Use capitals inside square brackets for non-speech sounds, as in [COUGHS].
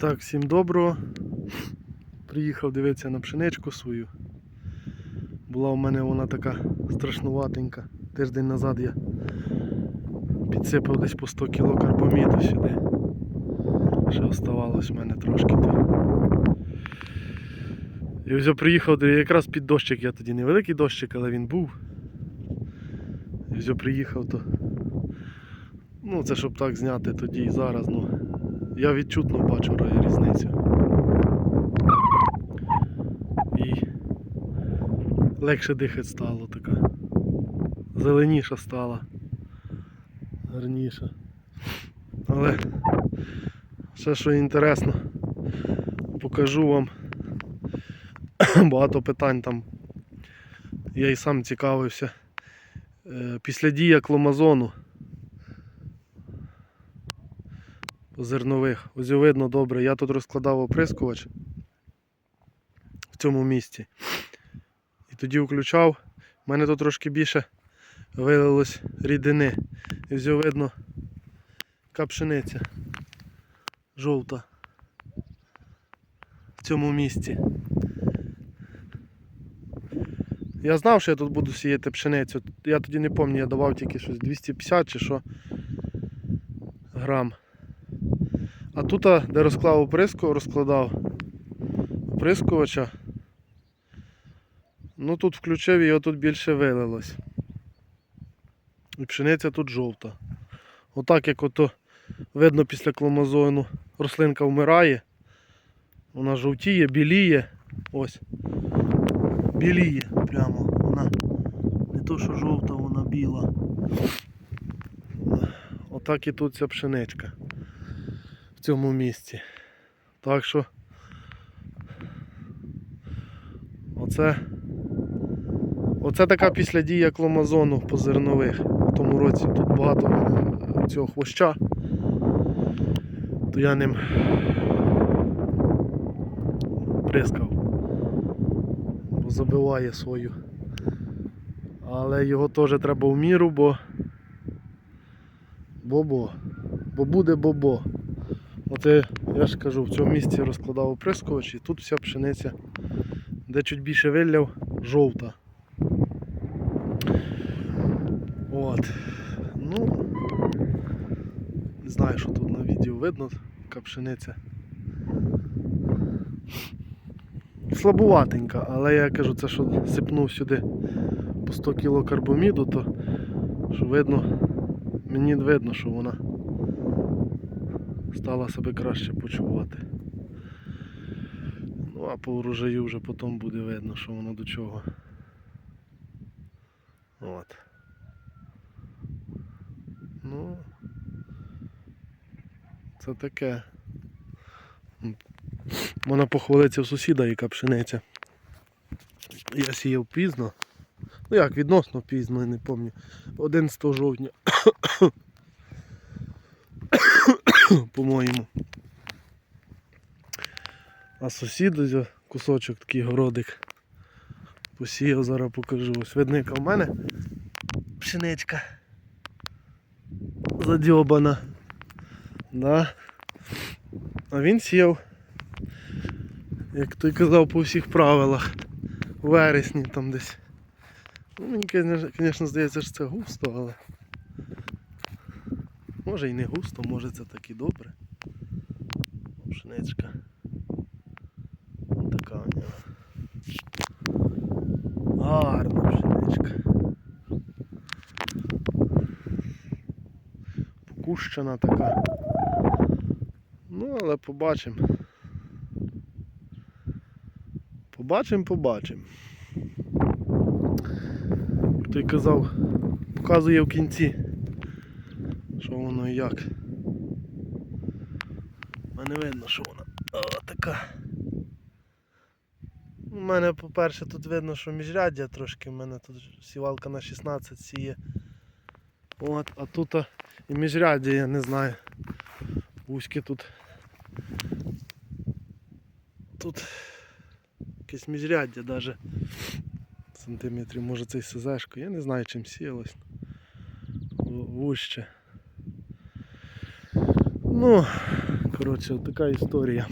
Так, всім доброго. Приїхав дивитися на пшеничку свою. Була у мене вона така страшнуватенька. Тиждень назад я підсипав десь по 100 кг карбоміду сюди. Ще оставалось в мене трошки то. І вже приїхав якраз під дощик, я тоді невеликий дощик, але він був. І вже приїхав то. Ну, це щоб так зняти тоді і зараз, ну. Я відчутно бачу різницю. І легше дихати стало така. Зеленіша стала. Гарніша. Але ще що інтересно, покажу вам [COUGHS] багато питань там. Я і сам цікавився. Е, Після дія кломазону зернових. Ось видно добре. Я тут розкладав оприскувач в цьому місці. І тоді включав. У мене тут трошки більше вилилось рідини. І ось видно яка пшениця жовта в цьому місці. Я знав, що я тут буду сіяти пшеницю. Я тоді не пам'ятаю, я давав тільки щось 250 чи що грам. А тут, де розклав оприску, розкладав оприскувача, ну тут включив і тут більше вилилось. І пшениця тут жовта. Отак як ото видно після кломазону рослинка вмирає, вона жовтіє, біліє. Ось. Біліє прямо. Вона не то, що жовта, вона біла. Отак і тут ця пшеничка в цьому місці. Так що оце, оце така після дія кломазону по зернових. В тому році тут багато цього хвоща, то я ним прискав, бо забиває свою. Але його теж треба в міру, бо бо-бо. Бо буде бобо. Оце я ж кажу, в цьому місці розкладав оприскувач і тут вся пшениця, де чуть більше вилляв, жовта. От. Ну, не знаю, що тут на відео видно, яка пшениця. Слабуватенька, але я кажу, це що сипнув сюди по 100 кг карбоміду, то що видно, мені видно, що вона стала себе краще почувати. Ну а по урожаю вже потім буде видно, що воно до чого. От. Ну це таке. М. Можна похвалитися в сусіда, яка пшениця. Я сіяв пізно. Ну як, відносно пізно, я не пам'ятаю. 11 жовтня. [COUGHS] по-моєму. А сусід ось кусочок такий городик. Посіяв, зараз покажу. Ось видно, яка в мене пшеничка. Задьобана. Да. А він сіяв, як той казав, по всіх правилах. У вересні там десь. Ну, мені, звісно, здається, що це густо, але. Може і не густо, може це так добре. Пшеничка. Така у нього. Гарна пшеничка. Покущена така. Ну, але побачимо. Побачимо, побачимо. Той казав, показує в кінці воно як. У мене видно, що вона о, така. У мене, по-перше, тут видно, що міжряддя трошки, у мене тут сівалка на 16 сіє. От, а тут і міжряддя, я не знаю. Вузьке тут. Тут якесь міжряддя навіть сантиметрів, може це і СЗшко, я не знаю чим сіялось. В- Вужче. Ну, коротше. Така історія.